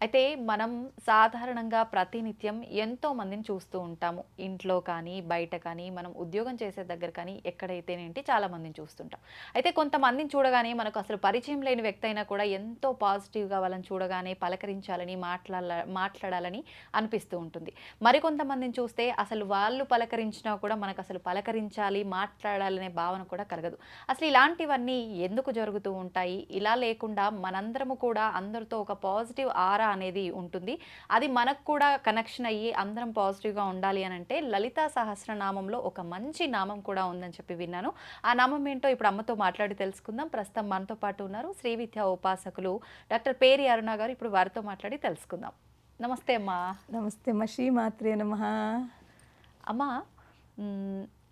అయితే మనం సాధారణంగా ప్రతినిత్యం ఎంతో మందిని చూస్తూ ఉంటాము. ఇంట్లో కానీ బయట కానీ మనం ఉద్యోగం చేసే దగ్గర కానీ ఎక్కడైతేనేంటి చాలా మందిని చూస్తుంటాం. అయితే కొంతమందిని చూడగానే మనకు అసలు పరిచయం లేని వ్యక్తి అయినా కూడా ఎంతో పాజిటివ్గా వాళ్ళని చూడగానే పలకరించాలని మాట్లాడాల మాట్లాడాలని అనిపిస్తూ ఉంటుంది. మరికొంతమందిని చూస్తే అసలు వాళ్ళు పలకరించినా కూడా మనకు అసలు పలకరించాలి మాట్లాడాలనే భావన కూడా కలగదు. అసలు ఇలాంటివన్నీ ఎందుకు జరుగుతూ ఉంటాయి? ఇలా లేకుండా మనందరము కూడా అందరితో ఒక పాజిటివ్ ఆరా అనేది ఉంటుంది. అది మనకు కూడా కనెక్షన్ అయ్యి అందరం పాజిటివ్గా ఉండాలి అని అంటే లలితా సహస్రనామంలో ఒక మంచి నామం కూడా ఉందని చెప్పి విన్నాను. ఆ నామం ఏంటో ఇప్పుడు అమ్మతో మాట్లాడి తెలుసుకుందాం. ప్రస్తుతం మనతో పాటు ఉన్నారు శ్రీ విద్యా ఉపాసకులు డాక్టర్ పేరి అరుణ గారు. ఇప్పుడు వారితో మాట్లాడి తెలుసుకుందాం. నమస్తే అమ్మా. నమస్తే మా శ్రీమాత్రే నమ. అమ్మ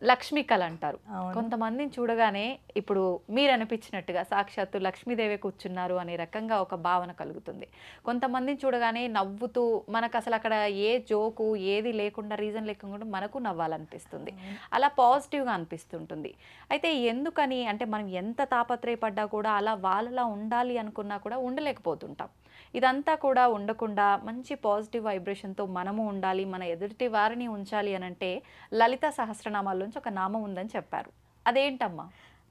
మ్, లక్ష్మీ కళ అంటారు. కొంతమందిని చూడగానే ఇప్పుడు మీరు అనిపించినట్టుగా సాక్షాత్తు లక్ష్మీదేవి కూర్చున్నారు అనే రకంగా ఒక భావన కలుగుతుంది. కొంతమందిని చూడగానే నవ్వుతూ మనకు అసలు అక్కడ ఏ జోకు ఏది లేకుండా రీజన్ లేకుండా మనకు నవ్వాలనిపిస్తుంది. అలా పాజిటివ్గా అనిపిస్తుంటుంది. అయితే ఎందుకని అంటే మనం ఎంత తాపత్రయపడ్డా కూడా అలా వాళ్ళలా ఉండాలి అనుకున్నా కూడా ఉండలేకపోతుంటాం. ఇదంతా కూడా ఉండకుండా మంచి పాజిటివ్ వైబ్రేషన్తో మనము ఉండాలి మన ఎదుటి వారిని ఉంచాలి అని అంటే లలిత సహస్రనామాల్లోంచి ఒక నామం ఉందని చెప్పారు. అదేంటమ్మా?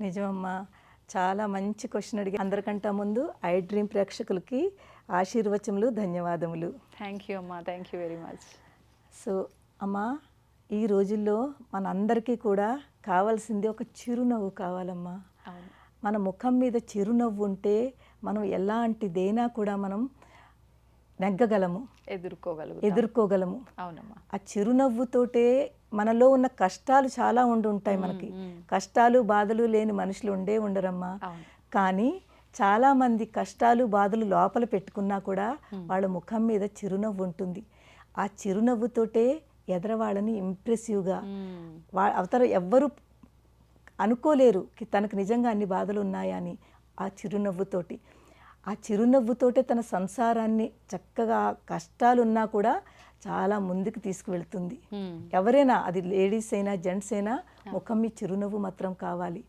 నిజమమ్మా. చాలా మంచి క్వశ్చన్ అడిగి అందరికంటే ముందు ఐ డ్రీమ్ ప్రేక్షకులకి ఆశీర్వచములు ధన్యవాదములు. థ్యాంక్ యూ అమ్మా. Thank you very much so అమ్మా ఈ రోజుల్లో మనందరికీ కూడా కావాల్సింది ఒక చిరునవ్వు కావాలమ్మా. మన ముఖం మీద చిరునవ్వు ఉంటే మనం ఎలాంటిదైనా కూడా మనం నెగ్గగలము. ఎదుర్కోగలుగు ఎదుర్కోగలము. అవునమ్మా. ఆ చిరునవ్వుతోటే మనలో ఉన్న కష్టాలు చాలా ఉండి ఉంటాయి మనకి. కష్టాలు బాధలు లేని మనుషులు ఉండే ఉండరమ్మా. కానీ చాలామంది కష్టాలు బాధలు లోపల పెట్టుకున్నా కూడా వాళ్ళ ముఖం మీద చిరునవ్వు ఉంటుంది. ఆ చిరునవ్వుతోటే ఎదరవాళ్ళని ఇంప్రెసివ్గా. వా అవతల ఎవ్వరు అనుకోలేరు తనకు నిజంగా అన్ని బాధలు ఉన్నాయా అని. ఆ చిరునవ్వుతోటి. ఆ చిరునవ్వుతోటే తన సంసారాన్ని చక్కగా కష్టాలు ఉన్నా కూడా చాలా ముందుకు తీసుకువెళ్తుంది. ఎవరైనా అది లేడీస్ అయినా జెంట్స్ అయినా ముఖం మీ చిరునవ్వు మాత్రం కావాలి.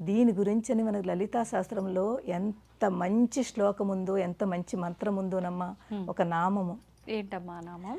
దీని గురించి అని మనకు లలితా శాస్త్రంలో ఎంత మంచి శ్లోకం ఉందో ఎంత మంచి మంత్రం ఉందోనమ్మా ఒక నామము. ఏంటమ్మా నామం?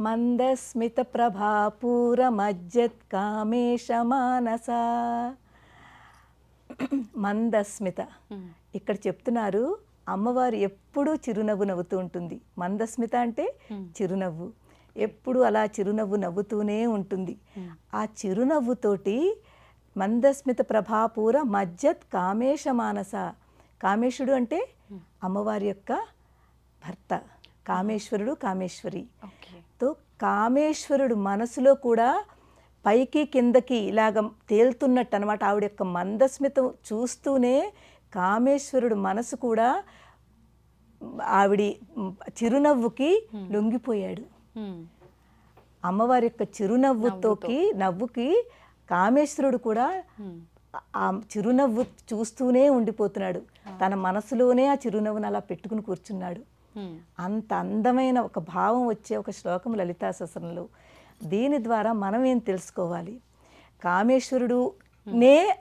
మందస్మిత ప్రభాపూర మజ్జత్ కామేశ మానస. మందస్మిత. ఇక్కడ చెప్తున్నారు అమ్మవారు ఎప్పుడూ చిరునవ్వు నవ్వుతూ ఉంటుంది. మందస్మిత అంటే చిరునవ్వు. ఎప్పుడు అలా చిరునవ్వు నవ్వుతూనే ఉంటుంది. ఆ చిరునవ్వుతోటి మందస్మిత ప్రభాపూర మజ్జత్ కామేశ మానస. కామేశుడు అంటే అమ్మవారి యొక్క భర్త. కామేశ్వరుడు కామేశ్వరి. తో కామేశ్వరుడు మనసులో కూడా పైకి కిందకి ఇలాగ తేలుతున్నట్టు అనమాట ఆవిడ యొక్క మందస్మితం చూస్తూనే కామేశ్వరుడు మనసు కూడా ఆవిడి చిరునవ్వుకి లొంగిపోయాడు. మ్మ్. అమ్మవారి యొక్క చిరునవ్వుతోకి నవ్వుకి కామేశ్వరుడు కూడా ఆ చిరునవ్వు చూస్తూనే ఉండిపోతున్నాడు. తన మనసులోనే ఆ చిరునవ్వును అలా పెట్టుకుని కూర్చున్నాడు. అంత అందమైన ఒక భావం వచ్చే ఒక శ్లోకం లలితా సహస్రంలో దీని ద్వారా మనం ఏం తెలుసుకోవాలి? కామేశ్వరుడు నే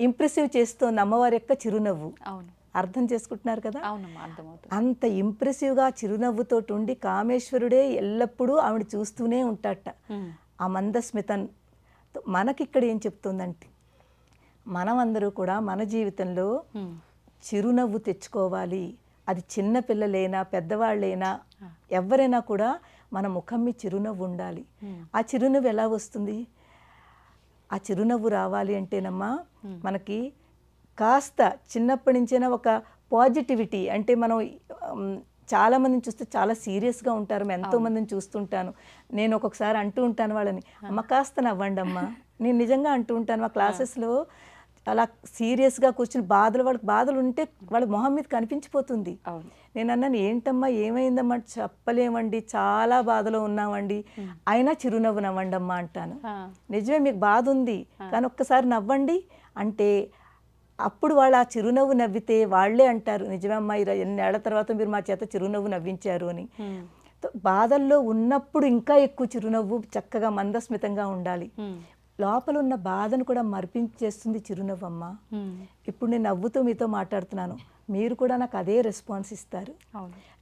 ఇంప్రెసివ్ చేస్తోంది అమ్మవారి యొక్క చిరునవ్వు. అవును. అర్థం చేసుకుంటున్నారు కదా? అంత ఇంప్రెసివ్గా చిరునవ్వుతో ఉండి కామేశ్వరుడే ఎల్లప్పుడూ ఆవిడ చూస్తూనే ఉంటాడట. మ్మ్. ఆ మందస్మితన్ మనకిక్కడ ఏం చెప్తుందంటే మనమందరూ కూడా మన జీవితంలో. చిరునవ్వు తెచ్చుకోవాలి. అది చిన్న పిల్లలైనా పెద్దవాళ్ళైనా ఎవరైనా కూడా మన ముఖం మీద చిరునవ్వు ఉండాలి. ఆ చిరునవ్వు ఎలా వస్తుంది? ఆ చిరునవ్వు రావాలి అంటేనమ్మా మనకి కాస్త చిన్నప్పటి నుంచైనా ఒక పాజిటివిటీ అంటే మనం చాలా మందిని చూస్తే చాలా సీరియస్గా ఉంటారు. ఎంతో మందిని చూస్తుంటాను. నేను ఒక్కొక్కసారి అంటూ ఉంటాను వాళ్ళని అమ్మ కాస్త నవ్వండి అమ్మా నేను నిజంగా అంటూ ఉంటాను మా క్లాసెస్లో అలా సీరియస్గా కూర్చుని బాధలు వాళ్ళకి బాధలు ఉంటే వాళ్ళ మొహం మీద కనిపించిపోతుంది. నేను అన్నాను ఏంటమ్మా ఏమైందమ్మా? చెప్పలేమండి చాలా బాధలో ఉన్నామండి. అయినా చిరునవ్వు నవ్వండి అమ్మా అంటాను. నిజమే మీకు బాధ ఉంది కానీ ఒక్కసారి నవ్వండి. అంటే అప్పుడు వాళ్ళు ఆ చిరునవ్వు నవ్వితే వాళ్ళే అంటారు నిజమే అమ్మాయి ఎన్నేళ్ళ తర్వాత మీరు మా చేత చిరునవ్వు నవ్వించారు అని. బాధల్లో ఉన్నప్పుడు ఇంకా ఎక్కువ చిరునవ్వు చక్కగా మందస్మితంగా ఉండాలి. లోపల ఉన్న బాధను కూడా మరిపించేస్తుంది చిరునవ్వు అమ్మ. ఉమ్, ఇప్పుడు నేను నవ్వుతూ మీతో మాట్లాడుతున్నాను. మీరు కూడా నాకు అదే రెస్పాన్స్ ఇస్తారు.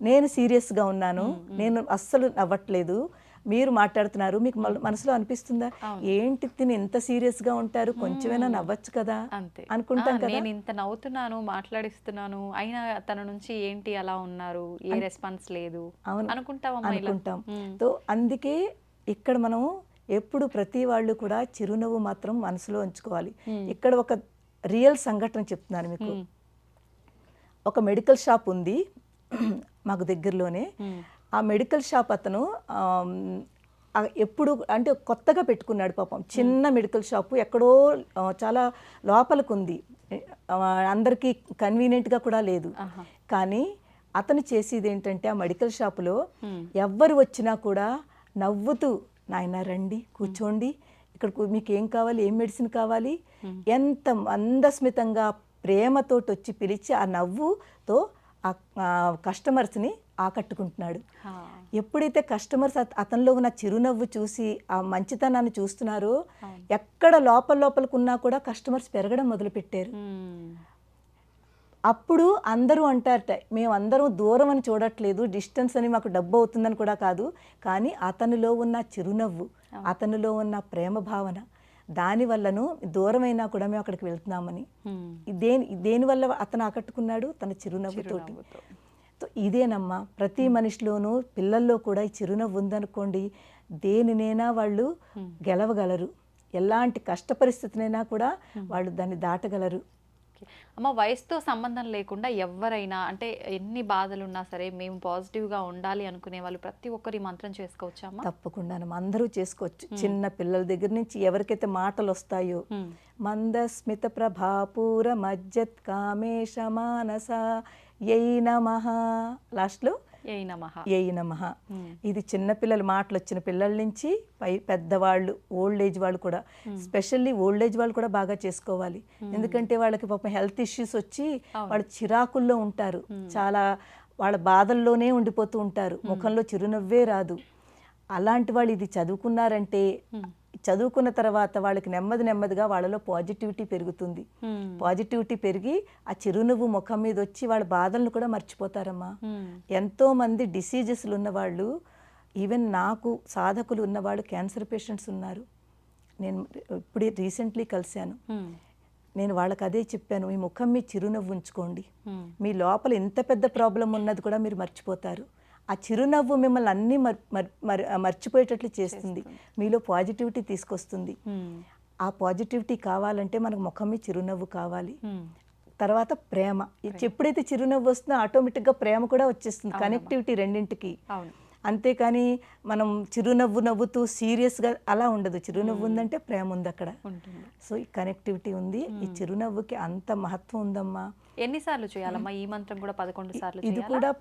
నేను సీరియస్గా ఉన్నాను. నేను అస్సలు నవ్వట్లేదు. మీరు మాట్లాడుతున్నారు. మీకు మన- మనసులో అనిపిస్తుందా? ఏంటి తిని ఇంత సీరియస్గా ఉంటారు? కొంచెమైనా నవ్వచ్చు కదా? అంతే. అనుకుంటాం కదా? నేను ఇంత నవ్వుతున్నాను మాట్లాడిస్తున్నాను. అయినా తన నుంచి ఏంటి అలా ఉన్నారు? ఏ రెస్పాన్స్ లేదు. అనుకుంటాం. తో అందుకే ఇక్కడ మనం ఎప్పుడు ప్రతి వాళ్ళు కూడా చిరునవ్వు మాత్రం మనసులో ఉంచుకోవాలి. ఇక్కడ ఒక రియల్ సంఘటన చెప్తున్నాను మీకు. ఉమ్, ఒక మెడికల్ షాప్ ఉంది మాకు దగ్గరలోనే. ఉమ్, ఆ మెడికల్ షాప్ అతను ఎప్పుడు అంటే కొత్తగా పెట్టుకున్నాడు పాపం. చిన్న మెడికల్ షాపు ఎక్కడో చాలా లోపలికి ఉంది ఆ, అందరికీ కన్వీనియంట్గా కూడా లేదు. కానీ అతను చేసేది ఏంటంటే ఆ మెడికల్ షాపులో ఎవ్వరు వచ్చినా కూడా నవ్వుతూ నాయన రండి కూర్చోండి. ఇక్కడ మీకు ఏం కావాలి ఏం మెడిసిన్ కావాలి? ఎంత మందస్మితంగా ప్రేమతోటి వచ్చి పిలిచి ఆ నవ్వుతో ఆ కస్టమర్స్ని ఆకట్టుకుంటున్నాడు. ఎప్పుడైతే కస్టమర్స్ అత- అతనిలో ఉన్న చిరునవ్వు చూసి ఆ మంచితనాన్ని చూస్తున్నారో ఎక్కడ లోపల లోపలికున్నా కూడా కస్టమర్స్ పెరగడం మొదలుపెట్టారు. అప్పుడు అందరూ అంటారట మేము అందరం దూరం అని చూడట్లేదు డిస్టెన్స్ అని మాకు డబ్బు అవుతుందని కూడా కాదు కానీ అతనిలో ఉన్న చిరునవ్వు అతనిలో ఉన్న ప్రేమ భావన దాని వల్లను దూరమైనా కూడా మేము అక్కడికి వెళ్తున్నామని. ఉమ్, దేని దేనివల్ల అతను ఆకట్టుకున్నాడు? తన చిరునవ్వుతోటి. ఇదేనమ్మా ప్రతి మనిషిలోనూ పిల్లల్లో కూడా ఈ చిరునవ్వు ఉందనుకోండి దేనినైనా వాళ్ళు గెలవగలరు. ఎలాంటి కష్ట పరిస్థితినైనా కూడా వాళ్ళు దాన్ని దాటగలరు. ఓకే. అమ్మ వయసుతో సంబంధం లేకుండా ఎవరైనా అంటే ఎన్ని బాధలు ఉన్నా సరే మేము పాజిటివ్గా ఉండాలి అనుకునే వాళ్ళు ప్రతి ఒక్కరు మంత్రం చేసుకోవచ్చా అమ్మ? తప్పకుండా అందరూ చేసుకోవచ్చు. చిన్న పిల్లల దగ్గర నుంచి ఎవరికైతే మాటలు వస్తాయో ఉమ్, మందస్మిత ప్రభాపూర మజ్జత్ కామేశ మానస యై నమః. లాస్ట్లో ఏ నమః. ఇది చిన్న పిల్లలు మాటలు వచ్చిన పిల్లల నుంచి పై పెద్దవాళ్ళు ఓల్డ్ ఏజ్ వాళ్ళు కూడా. స్పెషల్లీ ఓల్డ్ ఏజ్ వాళ్ళు కూడా బాగా చేసుకోవాలి. ఎందుకంటే వాళ్ళకి పాపం హెల్త్ ఇష్యూస్ వచ్చి వాళ్ళు చిరాకుల్లో ఉంటారు. చాలా వాళ్ళ బాధల్లోనే ఉండిపోతూ ఉంటారు. ముఖంలో చిరునవ్వే రాదు. అలాంటి వాళ్ళు ఇది చదువుకున్నారంటే చదువుకున్న తర్వాత వాళ్ళకి నెమ్మది నెమ్మదిగా వాళ్ళలో పాజిటివిటీ పెరుగుతుంది. పాజిటివిటీ పెరిగి ఆ చిరునవ్వు ముఖం మీద వచ్చి వాళ్ళ బాధలను కూడా మర్చిపోతారమ్మా. ఎంతో మంది డిసీజెస్లు ఉన్నవాళ్ళు ఈవెన్ నాకు సాధకులు ఉన్నవాళ్ళు క్యాన్సర్ పేషెంట్స్ ఉన్నారు. నేను ఇప్పుడే రీసెంట్లీ కలిశాను. నేను వాళ్ళకి అదే చెప్పాను మీ ముఖం మీ చిరునవ్వు ఉంచుకోండి. మీ లోపల ఎంత పెద్ద ప్రాబ్లం ఉన్నది కూడా మీరు మర్చిపోతారు. ఆ చిరునవ్వు మిమ్మల్ని అన్నీ మర్ మర్ మర్- మర్చిపోయేటట్లు చేస్తుంది. మీలో పాజిటివిటీ తీసుకొస్తుంది. ఆ పాజిటివిటీ కావాలంటే మనకు ముఖం మీ చిరునవ్వు కావాలి. తర్వాత ప్రేమ. ఎప్పుడైతే చిరునవ్వు వస్తుందో ఆటోమేటిక్గా ప్రేమ కూడా వచ్చేస్తుంది. కనెక్టివిటీ రెండింటికి. అంతేకాని మనం చిరునవ్వు నవ్వుతూ సీరియస్గా అలా ఉండదు. చిరునవ్వు ఉందంటే ప్రేమ ఉంది అక్కడ. సో ఈ కనెక్టివిటీ ఉంది. ఈ చిరునవ్వుకి అంత మహత్వం ఉందమ్మా. ఎన్నిసార్లు చేయాలమ్మా? ఈ మంత్రం కూడా పదకొండు సార్లు ఇది? కూడా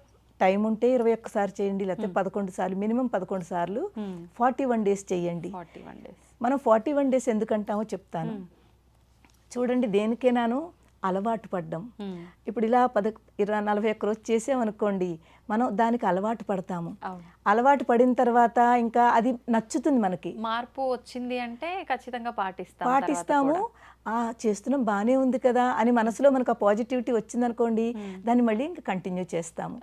టైం ఉంటే ఇరవై ఒక్కసారి చేయండి లేకపోతే పదకొండు సార్లు మినిమం పదకొండు సార్లు Hmm. ఫార్టీ వన్ డేస్ చేయండి. మనం ఫార్టీ వన్ డేస్ ఎందుకంటామో చెప్తాను. చూడండి దేనికైనాను అలవాటు పడ్డం. ఇప్పుడు ఇలా పద ఇరవై నలభై ఒక్క రోజు చేసామనుకోండి మనం దానికి అలవాటు పడతాము. అలవాటు పడిన తర్వాత ఇంకా అది నచ్చుతుంది మనకి. మార్పు వచ్చింది అంటే ఖచ్చితంగా పాటిస్తాం పాటిస్తాము. ఆ చేస్తున్నాం బాగానే ఉంది కదా అని మనసులో మనకు ఆ పాజిటివిటీ వచ్చిందనుకోండి దాన్ని మళ్ళీ ఇంకా కంటిన్యూ చేస్తాము.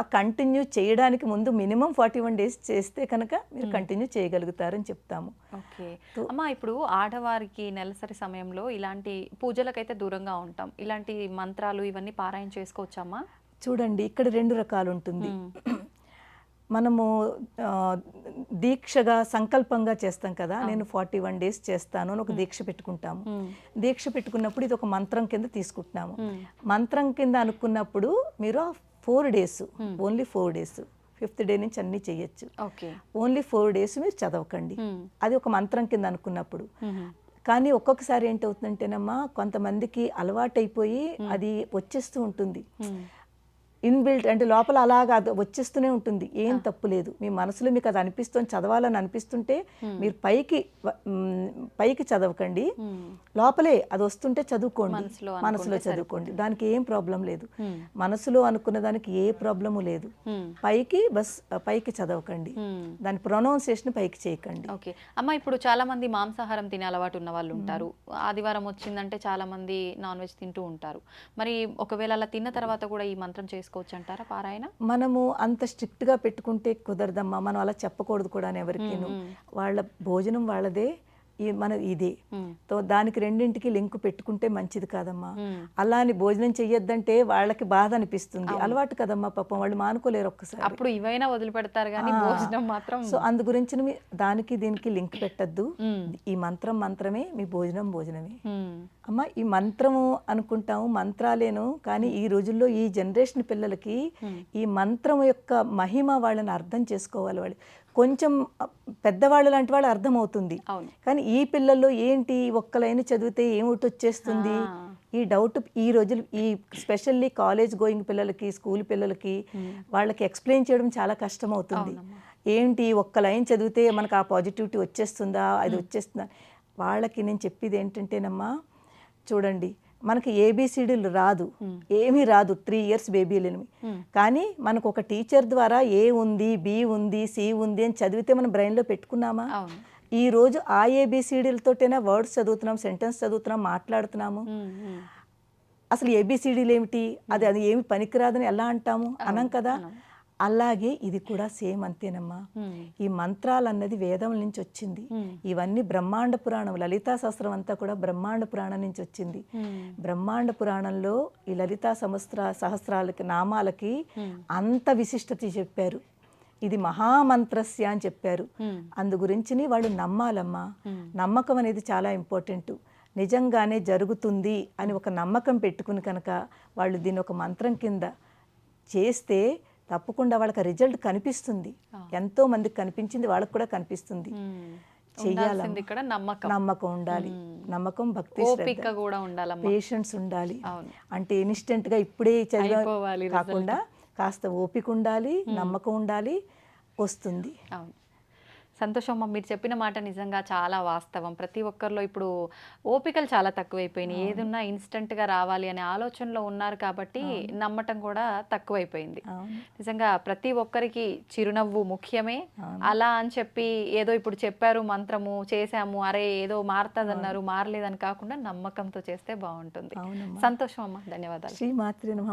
ఆ కంటిన్యూ చేయడానికి ముందు మినిమం ఫార్టీ వన్ డేస్ చేస్తే కనుక మీరు కంటిన్యూ చేయగలుగుతారని చెప్తాము. ఓకే. అమ్మా ఇప్పుడు ఆడవారికి నెలసరి సమయంలో ఇలాంటి పూజలకైతే దూరంగా ఉంటాం. ఇలాంటి మంత్రాలు ఇవన్నీ పారాయణ చేసుకోవచ్చమ్మా చూడండి ఇక్కడ రెండు రకాలు ఉంటుంది మనము దీక్షగా సంకల్పంగా చేస్తాం కదా నేను ఫార్టీ వన్ డేస్ చేస్తాను అని ఒక దీక్ష పెట్టుకుంటాము. దీక్ష పెట్టుకున్నప్పుడు ఇది ఒక మంత్రం కింద తీసుకుంటున్నాము. మంత్రం కింద అనుకున్నప్పుడు మీరు four days only four days fifth day నుంచి అన్నీ చేయొచ్చు. ఓకే. ఓన్లీ ఫోర్ డేస్ మీరు చదవకండి. అది ఒక మంత్రం కింద అనుకున్నప్పుడు. కానీ ఒక్కొక్కసారి ఏంటవుతుందంటేనమ్మా కొంతమందికి అలవాటైపోయి అది వచ్చేస్తూ ఉంటుంది. ఇన్బిల్ట్ అంటే లోపల అలాగా అది వచ్చేస్తూనే ఉంటుంది. ఏం తప్పు లేదు. మీ మనసులో మీకు అది అనిపిస్తుంది చదవాలని అనిపిస్తుంటే మీరు పైకి పైకి చదవకండి. లోపలే అది వస్తుంటే చదువుకోండి. మనసులో మనసులో చదువుకోండి. దానికి ఏం ప్రాబ్లం లేదు. మనసులో అనుకున్న దానికి ఏ ప్రాబ్లము లేదు. పైకి బస్ పైకి చదవకండి. దాని ప్రొనౌన్సియేషన్ పైకి చేయకండి. ఓకే. అమ్మ ఇప్పుడు చాలా మంది మాంసాహారం తినే అలవాటు ఉన్న వాళ్ళు ఉంటారు. ఆదివారం వచ్చిందంటే చాలా మంది నాన్ వెజ్ తింటూ ఉంటారు. మరి ఒకవేళ అలా తిన్న తర్వాత కూడా ఈ మంత్రం చేసుకోవచ్చు అంటారా పారాయణ? మనము అంత స్ట్రిక్ట్గా పెట్టుకుంటే కుదరదమ్మా. మనం అలా చెప్పకూడదు కూడా ఎవరికీను వాళ్ళ భోజనం వాళ్ళదే. మన ఇదే. తో దానికి రెండింటికి లింక్ పెట్టుకుంటే మంచిది కాదమ్మా. అలా అని భోజనం చెయ్యొద్దంటే వాళ్ళకి బాధ అనిపిస్తుంది. అలవాటు కదమ్మా పాపం. వాళ్ళు మానుకోలేరు ఒక్కసారి. అప్పుడు ఇవైనా వదిలిపెడతారు కానీ భోజనం మాత్రం సో అందు గురించి దానికి దీనికి లింక్ పెట్టద్దు. ఈ మంత్రం మంత్రమే మీ భోజనం భోజనమే. మ్మ్. అమ్మ ఈ మంత్రము అనుకుంటాము మంత్రాలేను కానీ ఈ రోజుల్లో ఈ జనరేషన్ పిల్లలకి ఈ మంత్రం యొక్క మహిమ వాళ్ళని అర్థం చేసుకోవాలి వాళ్ళు. కొంచెం పెద్దవాళ్ళు లాంటి వాళ్ళు అర్థమవుతుంది. కానీ ఈ పిల్లల్లో ఏంటి? ఒక్క లైన్ చదివితే ఏమిటి వచ్చేస్తుంది ఈ డౌట్ ఈ రోజులు ఈ స్పెషల్లీ కాలేజ్ గోయింగ్ పిల్లలకి స్కూల్ పిల్లలకి వాళ్ళకి ఎక్స్ప్లెయిన్ చేయడం చాలా కష్టం అవుతుంది ఏంటి? ఒక్క లైన్ చదివితే మనకు ఆ పాజిటివిటీ వచ్చేస్తుందా? అది వచ్చేస్తుందా? వాళ్ళకి నేను చెప్పేది ఏంటంటేనమ్మా చూడండి. మనకి ఏబిసిడీలు రాదు. ఏమీ రాదు. త్రీ ఇయర్స్ బేబీలని కానీ మనకు ఒక టీచర్ ద్వారా ఏ ఉంది బి ఉంది సి ఉంది అని చదివితే మనం బ్రెయిన్లో పెట్టుకున్నామా? ఈ రోజు ఆ ఏబిసిడీలతోటైనా వర్డ్స్ చదువుతున్నాం సెంటెన్స్ చదువుతున్నాం మాట్లాడుతున్నాము. అసలు ఏబిసిడీలు ఏమిటి? అది అది ఏమి పనికిరాదని ఎలా అంటాము? అనం కదా? అలాగే ఇది కూడా సేమ్ అంతేనమ్మా. మ్మ్. ఈ మంత్రాలు అన్నది వేదం నుంచి వచ్చింది ఇవన్నీ బ్రహ్మాండ పురాణం లలితా శాస్త్రం అంతా కూడా బ్రహ్మాండ పురాణం నుంచి వచ్చింది బ్రహ్మాండ పురాణంలో ఈ లలితా సహస్ర సహస్రాలకి నామాలకి అంత విశిష్టత చెప్పారు. ఇది మహామంత్రస్య అని చెప్పారు. అందు గురించిని వాళ్ళు నమ్మాలమ్మా. నమ్మకం అనేది చాలా ఇంపార్టెంట్. నిజంగానే జరుగుతుంది అని ఒక నమ్మకం పెట్టుకుని కనుక వాళ్ళు దీన్ని ఒక మంత్రం కింద చేస్తే తప్పకుండా వాళ్ళకి రిజల్ట్ కనిపిస్తుంది. ఎంతో మందికి కనిపించింది వాళ్ళకి కూడా కనిపిస్తుంది. ఇక్కడ నమ్మకం. ఉండాలి. నమ్మకం భక్తి కూడా ఉండాలమ్మా. పేషెన్స్ ఉండాలి. అంటే ఇన్స్టెంట్గా ఇప్పుడే చదివా అయిపోవాలి కాకుండా కాస్త ఓపిక ఉండాలి నమ్మకం ఉండాలి వస్తుంది. అవును సంతోషం అమ్మ మీరు చెప్పిన మాట నిజంగా చాలా వాస్తవం. ప్రతి ఒక్కరిలో ఇప్పుడు ఓపికలు చాలా తక్కువైపోయినాయి. ఏదున్నా instant గా రావాలి అనే ఆలోచనలో ఉన్నారు కాబట్టి నమ్మటం కూడా తక్కువైపోయింది. నిజంగా ప్రతి ఒక్కరికి చిరునవ్వు ముఖ్యమే. అలా అని చెప్పి ఏదో ఇప్పుడు చెప్పారు మంత్రము చేశాము అరే ఏదో మారుతుందన్నారు మారలేదని కాకుండా నమ్మకంతో చేస్తే బాగుంటుంది. సంతోషం అమ్మ. ధన్యవాదాలు. శ్రీ మాత్రి నమః